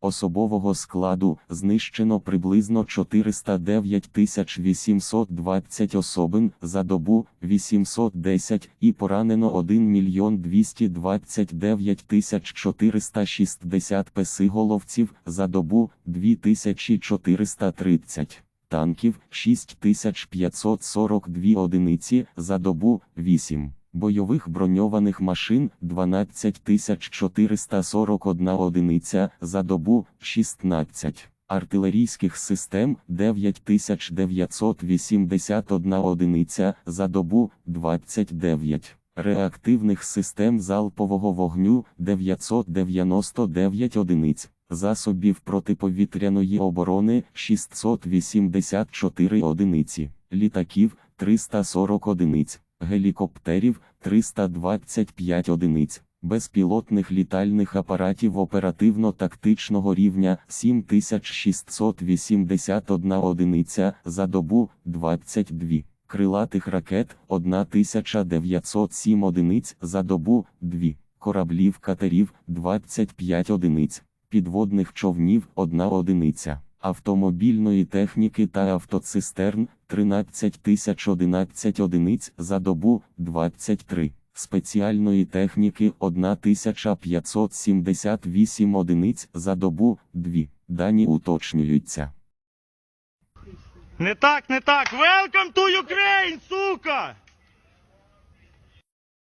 Особового складу знищено приблизно 409 820 особин за добу 810 і поранено 1 мільйон 229 460 песиголовців за добу 2430 танків 6542 одиниці за добу 8. Бойових броньованих машин 12441 одиниця за добу 16. Артилерійських систем 9981 одиниця за добу 29. Реактивних систем залпового вогню 999 одиниць. Засобів протиповітряної оборони 684 одиниці, літаків 340 одиниць, гелікоптерів 325 одиниць, безпілотних літальних апаратів оперативно-тактичного рівня 7681 одиниця за добу 22. Крилатих ракет 1907 одиниць за добу 2, кораблів катерів 25 одиниць, підводних човнів 1 одиниця, автомобільної техніки та автоцистерн 13011 одиниць за добу 23, спеціальної техніки 1578 одиниць за добу 2. Дані уточнюються. Не так, не так. Welcome to Ukraine!